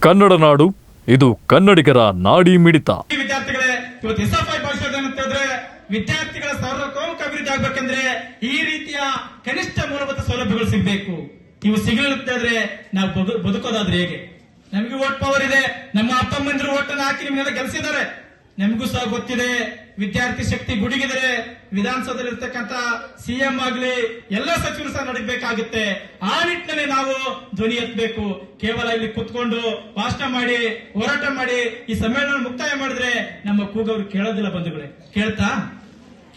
ಕನ್ನಡ ನಾಡು, ಇದು ಕನ್ನಡಿಗರ ನಾಡಿ ಮಿಡಿತ. ವಿದ್ಯಾರ್ಥಿಗಳೇ, ಇವತ್ತು ವಿದ್ಯಾರ್ಥಿಗಳ ಸರ್ವತೋಮುಖ ಅಭಿವೃದ್ಧಿ ಆಗ್ಬೇಕಂದ್ರೆ ಈ ರೀತಿಯ ಕನಿಷ್ಠ ಮೂಲಭೂತ ಸೌಲಭ್ಯಗಳು ಸಿಗಬೇಕು. ಇವು ಸಿಗಲಿಲ್ಲಂತಾದ್ರೆ ನಾವು ಬದು- ಬದುಕೋದಾದ್ರೆ ಹೇಗೆ? ನಮಗೆ ವೋಟ್ ಪವರ್ ಇದೆ. ನಮ್ಮ ಅಪ್ಪ ಅಮ್ಮಂದಿರು ಓಟನ್ನು ಹಾಕಿ ನಿಮ್ಗೆಲ್ಲ ಗೆಲ್ಸಿದ್ದಾರೆ. ನಮಗೂ ಸಹ ಗೊತ್ತಿದೆ. ವಿದ್ಯಾರ್ಥಿ ಶಕ್ತಿ ಗುಡುಗಿದರೆ ವಿಧಾನಸೌಧದಲ್ಲಿ ಇರ್ತಕ್ಕಂತ ಸಿಎಂ ಆಗ್ಲಿ ಎಲ್ಲ ಸಚಿವರು ಸಹ ನಡೀಬೇಕಾಗುತ್ತೆ. ಆ ನಿಟ್ಟಿನಲ್ಲಿ ನಾವು ಧ್ವನಿ ಎತ್ತಬೇಕು. ಕೇವಲ ಇಲ್ಲಿ ಕುತ್ಕೊಂಡು ಭಾಷಣ ಮಾಡಿ, ಹೋರಾಟ ಮಾಡಿ, ಈ ಸಮ್ಮೇಳನ ಮುಕ್ತಾಯ ಮಾಡಿದ್ರೆ ನಮ್ಮ ಕೂಗವ್ರು ಕೇಳೋದಿಲ್ಲ ಬಂಧುಗಳೇ. ಕೇಳ್ತಾ?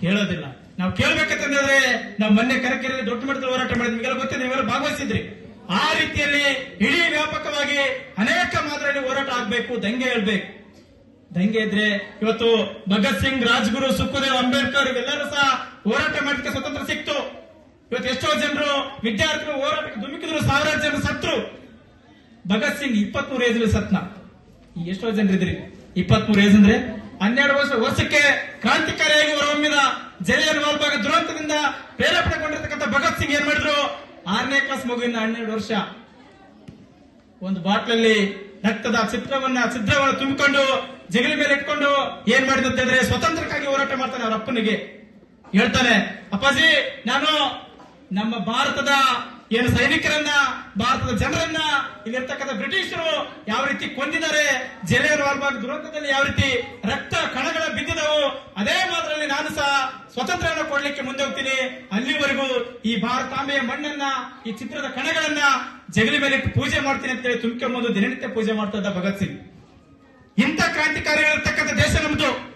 ಕೇಳೋದಿಲ್ಲ. ನಾವು ಕೇಳ್ಬೇಕಂತಂದ್ರೆ ನಾವು ಮೊನ್ನೆ ಕರಕೆರೆಯಲ್ಲಿ ದೊಡ್ಡ ಮಟ್ಟದಲ್ಲಿ ಹೋರಾಟ ಮಾಡಿದ್ವಿ. ನಿಮಗೆಲ್ಲ ಗೊತ್ತಿದೆ, ನೀವೆಲ್ಲ ಭಾಗವಹಿಸಿದ್ರಿ. ಆ ರೀತಿಯಲ್ಲಿ ಇಡೀ ವ್ಯಾಪಕವಾಗಿ ಅನೇಕ ಮಾದರಿಯಲ್ಲಿ ಹೋರಾಟ ಆಗ್ಬೇಕು, ದಂಗೆ ಹೇಳ್ಬೇಕು. ದಂಗೆ ಇದ್ರೆ ಇವತ್ತು ಭಗತ್ ಸಿಂಗ್, ರಾಜ್ಗುರು, ಸುಖದೇವ್, ಅಂಬೇಡ್ಕರ್ ಇವೆಲ್ಲರೂ ಸಹ ಹೋರಾಟ ಮಾಡಲಿಕ್ಕೆ ಸ್ವತಂತ್ರ ಸಿಕ್ತು. ಇವತ್ತು ಎಷ್ಟೋ ಜನರು ವಿದ್ಯಾರ್ಥಿಗಳು ಹೋರಾಟಕ್ಕೆ ಧುಮುಕಿದ್ರು, ಸಾವಿರಾರು ಜನರು ಸತ್ರು ಭಗತ್ ಸಿಂಗ್ ಇಪ್ಪತ್ಮೂರು ಏಜ್ ಸತ್ನ. ಎಷ್ಟೋ ಜನರಿದ್ರಿ ಇಪ್ಪತ್ಮೂರು ಏಜ್ ಅಂದ್ರೆ ಹನ್ನೆರಡು ವರ್ಷ, ವರ್ಷಕ್ಕೆ ಕ್ರಾಂತಿಕಾರಿಯಾಗಿ ಹೊರಹೊಮ್ಮಿದ ಜಲಿಯನ್ ವಾಲ್ಬಾಗ್ ದುರಂತದಿಂದ ಪ್ರೇರೇಪಣೆಗೊಂಡಿರ್ತಕ್ಕಂಥ ಭಗತ್ ಸಿಂಗ್ ಏನ್ ಮಾಡಿದ್ರು? ಆರನೇ ಕ್ಲಾಸ್ ಮಗುವಿನ ಹನ್ನೆರಡು ವರ್ಷ. ಒಂದು ಬಾಟ್ಲಲ್ಲಿ ರಕ್ತದ ಚಿತ್ರವನ್ನ ಚಿತ್ರವನ್ನು ತುಂಬಿಕೊಂಡು ಜಗಲಿ ಮೇಲೆ ಇಟ್ಕೊಂಡು ಏನ್ ಮಾಡಿದ ಅಂದ್ರೆ ಸ್ವತಂತ್ರಕ್ಕಾಗಿ ಹೋರಾಟ ಮಾಡ್ತಾನೆ ಅವ್ರ ಅಪ್ಪನಿಗೆ. ಹೇಳ್ತಾನೆ, ಅಪ್ಪಾಜಿ, ನಾನು ನಮ್ಮ ಭಾರತದ ಏನು ಸೈನಿಕರನ್ನ, ಭಾರತದ ಜನರನ್ನ ಇಲ್ಲಿರ್ತಕ್ಕಂಥ ಬ್ರಿಟಿಷರು ಯಾವ ರೀತಿ ಕೊಂದಿದ್ದಾರೆ, ಜಲಿಯನ್ ವಾಲ್ಬಾಗ್ ದುರಂತದಲ್ಲಿ ಯಾವ ರೀತಿ ರಕ್ತ ಕಣಗಳ ಬಿದ್ದಿದವು, ಅದೇ ಮಾತ್ರದಲ್ಲಿ ನಾನು ಸಹ ಸ್ವತಂತ್ರವನ್ನು ಕೊಡ್ಲಿಕ್ಕೆ ಮುಂದೆ ಹೋಗ್ತೀನಿ ಅಲ್ಲಿವರೆಗೂ ಈ ಭಾರತಾಂಬೆಯ ಮಣ್ಣನ್ನ, ಈ ಚಿತ್ರದ ಕಣಗಳನ್ನ ಜಗಲಿ ಮೇಲೆ ಪೂಜೆ ಮಾಡ್ತೀನಿ ಅಂತೇಳಿ ತುಂಬಿಕೊಂಬಂದು ದಿನನಿತ್ಯ ಪೂಜೆ ಮಾಡ್ತಾ ಇದ್ದ ಭಗತ್ ಸಿಂಗ್. ಇಂಥ ಕ್ರಾಂತಿಕಾರಿಗಳಿರ್ತಕ್ಕಂಥ ದೇಶ ನಮ್ದು.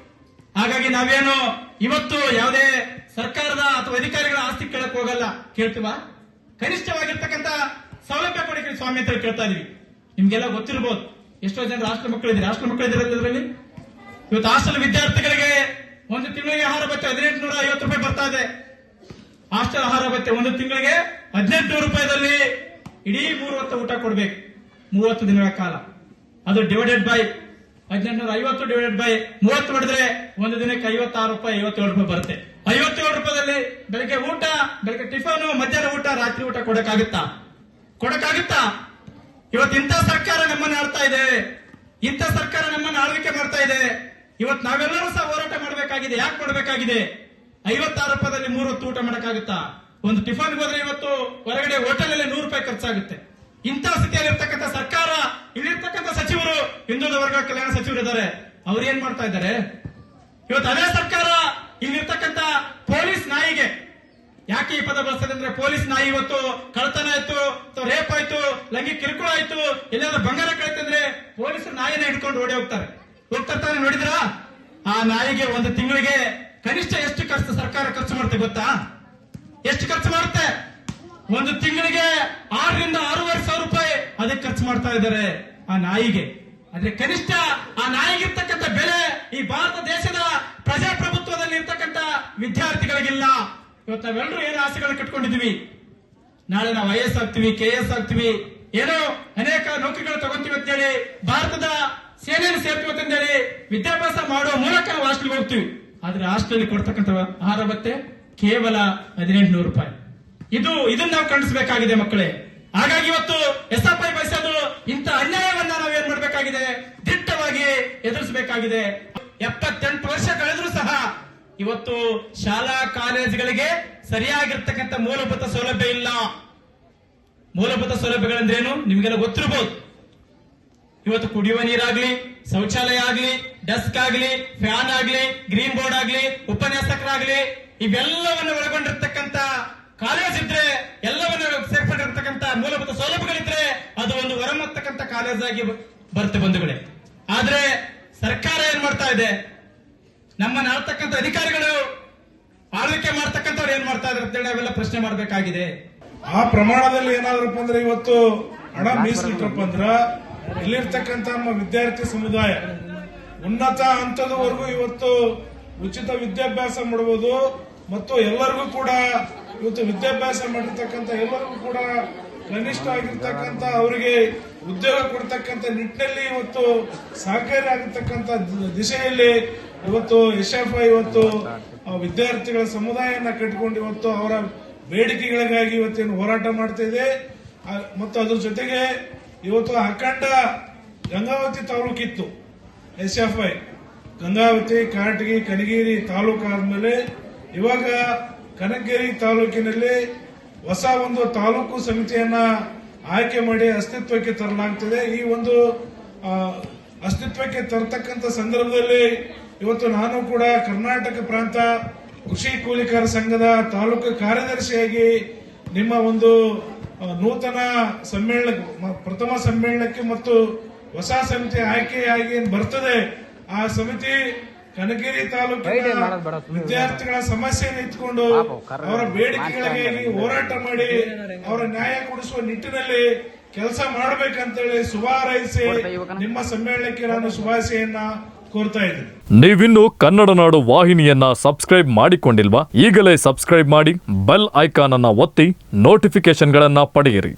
ಹಾಗಾಗಿ ನಾವೇನು ಇವತ್ತು ಯಾವುದೇ ಸರ್ಕಾರದ ಅಥವಾ ಅಧಿಕಾರಿಗಳ ಆಸ್ತಿ ಕೇಳಕ್ ಹೋಗಲ್ಲ. ಕೇಳ್ತೀವ? ಕನಿಷ್ಠವಾಗಿರ್ತಕ್ಕಂಥ ಸೌಲಭ್ಯ ಕೊಡಿ ಸ್ವಾಮಿ ಅಂತ ಕೇಳ್ತಾ ಇದೀವಿ. ನಿಮ್ಗೆಲ್ಲ ಗೊತ್ತಿರ್ಬೋದು. ಎಷ್ಟೋ ಜನ ರಾಷ್ಟ್ರ ಮಕ್ಕಳಿದ್ದೀರಿ. ರಾಷ್ಟ್ರ ಮಕ್ಕಳಿದ್ರಲ್ಲಿ ಇವತ್ತು ಹಾಸ್ಟೆಲ್ ವಿದ್ಯಾರ್ಥಿಗಳಿಗೆ ಒಂದು ತಿಂಗಳಿಗೆ ಆಹಾರ ಭತ್ಯೆ ಹದಿನೆಂಟು ನೂರ ಐವತ್ತು ರೂಪಾಯಿ ಬರ್ತಾ ಇದೆ. ಹಾಸ್ಟೆಲ್ ಆಹಾರ ಭತ್ಯೆ ಒಂದು ತಿಂಗಳಿಗೆ ಹದಿನೆಂಟು ರೂಪಾಯಿದಲ್ಲಿ ಇಡೀ ಮೂರು ಹೊತ್ತು ಊಟ ಕೊಡ್ಬೇಕು. ಮೂವತ್ತು ದಿನಗಳ ಕಾಲ. ಅದು ಡಿವೈಡೆಡ್ ಬೈ ಹದಿನೆಂಟುನೂರ ಐವತ್ತು ಡಿವೈಡೆಡ್ ಬೈ ಮೂವತ್ತು ಮಾಡಿದ್ರೆ ಒಂದು ದಿನಕ್ಕೆ ಐವತ್ತಾರು ರೂಪಾಯಿ, ಐವತ್ತೇಳು ರೂಪಾಯಿ ಬರುತ್ತೆ. ಐವತ್ತೇಳು ರೂಪಾಯಿದಲ್ಲಿ ಬೆಳಗ್ಗೆ ಊಟ, ಬೆಳಗ್ಗೆ ಟಿಫನ್, ಮಧ್ಯಾಹ್ನ ಊಟ, ರಾತ್ರಿ ಊಟ ಕೊಡಕ್ಕಾಗುತ್ತಾ? ಕೊಡಕ್ಕಾಗುತ್ತಾ? ಇವತ್ತು ಇಂಥ ಸರ್ಕಾರ ನಮ್ಮನ್ನ ಆಡ್ತಾ ಇದೆ. ಇಂಥ ಸರ್ಕಾರ ನಮ್ಮನ್ನ ಆಳ್ವಿಕೆ ಮಾಡ್ತಾ ಇದೆ. ಇವತ್ತು ನಾವೆಲ್ಲರೂ ಸಹ ಹೋರಾಟ ಮಾಡಬೇಕಾಗಿದೆ. ಯಾಕೆ ಮಾಡಬೇಕಾಗಿದೆ? ಐವತ್ತಾರು ರೂಪಾಯಿದಲ್ಲಿ ಮೂರು ಹೊತ್ತು ಊಟ ಮಾಡಕ್ಕಾಗುತ್ತಾ? ಒಂದು ಟಿಫನ್ ಹೋದ್ರೆ ಇವತ್ತು ಹೊರಗಡೆ ಹೋಟೆಲ್ ಅಲ್ಲಿ ನೂರು ರೂಪಾಯಿ ಖರ್ಚಾಗುತ್ತೆ. ಇಂಥ ಸ್ಥಿತಿಯಲ್ಲಿ ಇರ್ತಕ್ಕಂಥ ಸರ್ಕಾರ, ಇಲ್ಲಿರ್ತಕ್ಕಂಥ ಸಚಿವರು, ಹಿಂದುಳಿದ ವರ್ಗ ಕಲ್ಯಾಣ ಸಚಿವರು ಇದ್ದಾರೆ ಅವ್ರು ಏನ್ ಮಾಡ್ತಾ ಇದ್ದಾರೆ? ಇವತ್ತು ಅದೇ ಸರ್ಕಾರ, ಇಲ್ಲಿರ್ತಕ್ಕಂಥ ಪೊಲೀಸ್ ನಾಯಿಗೆ. ಯಾಕೆ ಈ ಪದ ಬಳಸ್ತದೆ ಅಂದ್ರೆ ಪೊಲೀಸ್ ನಾಯಿ ಇವತ್ತು ಕಳ್ತನ ಆಯ್ತು, ಅಥವಾ ರೇಪ್ ಆಯ್ತು, ಲೈಂಗಿಕ ಕಿರುಕುಳ ಆಯ್ತು ಎಲ್ಲಾದ್ರೂ ಬಂಗಾರ ಕಳಿತಂದ್ರೆ ಪೊಲೀಸ್ ನಾಯಿನ ಹಿಡ್ಕೊಂಡು ಓಡಿ ಹೋಗ್ತಾರೆ. ನೋಡಿದ್ರ ನೋಡಿದ್ರಾ? ಆ ನಾಯಿಗೆ ಒಂದು ತಿಂಗಳಿಗೆ ಕನಿಷ್ಠ ಎಷ್ಟು ಖರ್ಚು ಸರ್ಕಾರ ಖರ್ಚು ಮಾಡುತ್ತೆ ಗೊತ್ತಾ? ಎಷ್ಟು ಖರ್ಚು ಮಾಡುತ್ತೆ? ಒಂದು ತಿಂಗಳಿಗೆ ಆರರಿಂದ ಆರೂವರೆ ಸಾವಿರ ರೂಪಾಯಿ ಅದಕ್ಕೆ ಖರ್ಚು ಮಾಡ್ತಾ ಇದ್ದಾರೆ ಆ ನಾಯಿಗೆ. ಆದ್ರೆ ಕನಿಷ್ಠ ಆ ನಾಯಿಗಿರ್ತಕ್ಕಂಥ ಬೆಲೆ ಈ ಭಾರತ ದೇಶದ ಪ್ರಜಾಪ್ರಭುತ್ವದಲ್ಲಿ ಇರ್ತಕ್ಕಂಥ ವಿದ್ಯಾರ್ಥಿಗಳಿಗಿಲ್ಲ. ಇವತ್ತು ನಾವೆಲ್ಲರೂ ಏನು ಆಸೆಗಳನ್ನ ಕಟ್ಕೊಂಡಿದೀವಿ ನಾಳೆ ನಾವು ಐ ಎಸ್ ಆಗ್ತೀವಿ, ಕೆ ಎಸ್ ಆಗ್ತೀವಿ. ಏನೋ ಅನೇಕ ನೌಕರಿಗಳು ತಗೊಂತೀವಿ ಅಂತೇಳಿ, ಭಾರತದ ಸೇನೆಯನ್ನು ಸೇರ್ತೀವಿ ಹೇಳಿ ವಿದ್ಯಾಭ್ಯಾಸ ಮಾಡುವ ಮೂಲಕ ನಾವು ಹಾಸ್ಟೆಲ್ಗೆ ಹೋಗ್ತೀವಿ. ಆದ್ರೆ ಹಾಸ್ಟೆಲ್ ಕೊಡ್ತಕ್ಕಂಥ ಆಹಾರ ಭತ್ತೆ ಕೇವಲ ಹದಿನೆಂಟು ನೂರು ರೂಪಾಯಿ. ಇದು, ಇದನ್ನ ನಾವು ಖಂಡಿಸಬೇಕಾಗಿದೆ ಮಕ್ಕಳೇ. ಹಾಗಾಗಿ ಇವತ್ತು ಎಸ್ ಎಫ್ ಐ ಬಯಸೋದು ಇಂಥ ಅನ್ಯಾಯವನ್ನ ನಾವು ಏನ್ ಮಾಡಬೇಕಾಗಿದೆ? ದಿಟ್ಟವಾಗಿ ಎದುರಿಸಬೇಕಾಗಿದೆ. ಎಪ್ಪತ್ತೆಂಟು ವರ್ಷ ಕಳೆದ್ರೂ ಸಹ ಇವತ್ತು ಶಾಲಾ, ಕಾಲೇಜುಗಳಿಗೆ ಸರಿಯಾಗಿರ್ತಕ್ಕಂಥ ಮೂಲಭೂತ ಸೌಲಭ್ಯ ಇಲ್ಲ. ಮೂಲಭೂತ ಸೌಲಭ್ಯಗಳಂದ್ರೇನು? ನಿಮಗೆಲ್ಲ ಗೊತ್ತಿರಬಹುದು ಇವತ್ತು ಕುಡಿಯುವ ನೀರಾಗ್ಲಿ, ಶೌಚಾಲಯ ಆಗ್ಲಿ, ಡೆಸ್ಕ್ ಆಗ್ಲಿ, ಫ್ಯಾನ್ ಆಗ್ಲಿ, ಗ್ರೀನ್ ಬೋರ್ಡ್ ಆಗ್ಲಿ, ಉಪನ್ಯಾಸಕರಾಗ್ಲಿ, ಇವೆಲ್ಲವನ್ನು ಒಳಗೊಂಡಿರ್ತಕ್ಕಂಥ ಕಾಲೇಜ್ ಇದ್ರೆ ಎಲ್ಲವನ್ನು ಸೇರ್ಪಡಿರ್ತಕ್ಕಂಥ ಮೂಲಭೂತ ಸೌಲಭ್ಯಗಳಿದ್ರೆ ಅದು ಒಂದು ಹೊರಮತ್ತಕ್ಕಂಥ ಕಾಲೇಜ್ ಆಗಿ ಬರುತ್ತೆ ಬಂಧುಗಳೇ ಆದ್ರೆ ಸರ್ಕಾರ ಏನ್ ಮಾಡ್ತಾ ಇದೆ? ನಮ್ಮನ್ನ ಆಳ್ತಕ್ಕಂಥ ಅಧಿಕಾರಿಗಳು ಆಳ್ವಿಕೆ ಮಾಡ್ತಕ್ಕಂಥವ್ರು ಏನ್ ಮಾಡ್ತಾ ಇದ್ದಾರೆ ಅಂತೇಳಿ ಅವೆಲ್ಲ ಪ್ರಶ್ನೆ ಮಾಡಬೇಕಾಗಿದೆ. ಆ ಪ್ರಮಾಣದಲ್ಲಿ ಏನಾದ್ರಪ್ಪ ಅಂದ್ರೆ ಇವತ್ತು ಹಣ ಮೀಸಲಿಟ್ರಪ್ಪ ಅಂದ್ರ ಇಲ್ಲಿರ್ತಕ್ಕಂಥ ನಮ್ಮ ವಿದ್ಯಾರ್ಥಿ ಸಮುದಾಯ ಉನ್ನತ ಹಂತದವರೆಗೂ ಇವತ್ತು ಉಚಿತ ವಿದ್ಯಾಭ್ಯಾಸ ಮಾಡಬಹುದು ಮತ್ತು ಎಲ್ಲರಿಗೂ ಕೂಡ ಇವತ್ತು ವಿದ್ಯಾಭ್ಯಾಸ ಮಾಡಿರ್ತಕ್ಕಂಥ ಎಲ್ಲರಿಗೂ ಕೂಡ ಕನಿಷ್ಠ ಆಗಿರ್ತಕ್ಕಂಥ ಅವರಿಗೆ ಉದ್ಯೋಗ ಕೊಡ್ತಕ್ಕಂಥ ನಿಟ್ಟಿನಲ್ಲಿ ಇವತ್ತು ಸಹಕಾರಿ ಆಗಿರ್ತಕ್ಕಂಥ ದಿಶೆಯಲ್ಲಿ ಇವತ್ತು ಎಸ್ ಎಫ್ ಐ ಇವತ್ತು ವಿದ್ಯಾರ್ಥಿಗಳ ಸಮುದಾಯನ ಕಟ್ಟಿಕೊಂಡು ಇವತ್ತು ಅವರ ಬೇಡಿಕೆಗಳಿಗಾಗಿ ಇವತ್ತೇನು ಹೋರಾಟ ಮಾಡ್ತಾ ಇದೆ ಮತ್ತು ಅದ್ರ ಜೊತೆಗೆ ಇವತ್ತು ಅಖಂಡ Gangavathi ತಾಲೂಕಿತ್ತು S F I Gangavathi, Katagi, Kanagiri taluk ಆದ್ಮೇಲೆ ಇವಾಗ ಕನಕಗಿರಿ ತಾಲೂಕಿನಲ್ಲಿ ಹೊಸ ಒಂದು ತಾಲೂಕು ಸಮಿತಿಯನ್ನ ಆಯ್ಕೆ ಮಾಡಿ ಅಸ್ತಿತ್ವಕ್ಕೆ ತರಲಾಗ್ತದೆ. ಈ ಒಂದು ಅಸ್ತಿತ್ವಕ್ಕೆ ತರತಕ್ಕಂತ ಸಂದರ್ಭದಲ್ಲಿ ಇವತ್ತು ನಾನು ಕೂಡ ಕರ್ನಾಟಕ ಪ್ರಾಂತ ಕೃಷಿ ಕೂಲಿಕಾರ ಸಂಘದ ತಾಲೂಕು ಕಾರ್ಯದರ್ಶಿಯಾಗಿ ನಿಮ್ಮ ಒಂದು ನೂತನ ಸಮ್ಮೇಳನ ಪ್ರಥಮ ಸಮ್ಮೇಳನಕ್ಕೆ ಮತ್ತು ಹೊಸ ಸಮಿತಿ ಆಯ್ಕೆಯಾಗಿ ಬರ್ತದೆ. ಆ ಸಮಿತಿ ಕನಗಿರಿ ತಾಲೂಕಿನ ವಿದ್ಯಾರ್ಥಿಗಳ ಸಮಸ್ಯೆಯನ್ನು ಇಟ್ಕೊಂಡು ಅವರ ಬೇಡಿಕೆಗಳಿಗೆ ಹೋರಾಟ ಮಾಡಿ ಅವರ ನ್ಯಾಯ ಕೊಡಿಸುವ ನಿಟ್ಟಿನಲ್ಲಿ ಕೆಲಸ ಮಾಡಬೇಕಂತೇಳಿ ಶುಭ ಹಾರೈಸಿ ನಿಮ್ಮ ಸಮ್ಮೇಳನಕ್ಕೆ ನಾನು ಶುಭಾಶಯನ್ನ ಕೋರ್ತಾ ಇದ್ದೀನಿ. ನೀವಿನ್ನು ಕನ್ನಡ ನಾಡು ವಾಹಿನಿಯನ್ನ ಸಬ್ಸ್ಕ್ರೈಬ್ ಮಾಡಿಕೊಂಡಿಲ್ವಾ ಈಗಲೇ ಸಬ್ಸ್ಕ್ರೈಬ್ ಮಾಡಿ ಬೆಲ್ ಐಕಾನ್ ಅನ್ನ ಒತ್ತಿ ನೋಟಿಫಿಕೇಶನ್ಗಳನ್ನ ಪಡೆಯಿರಿ.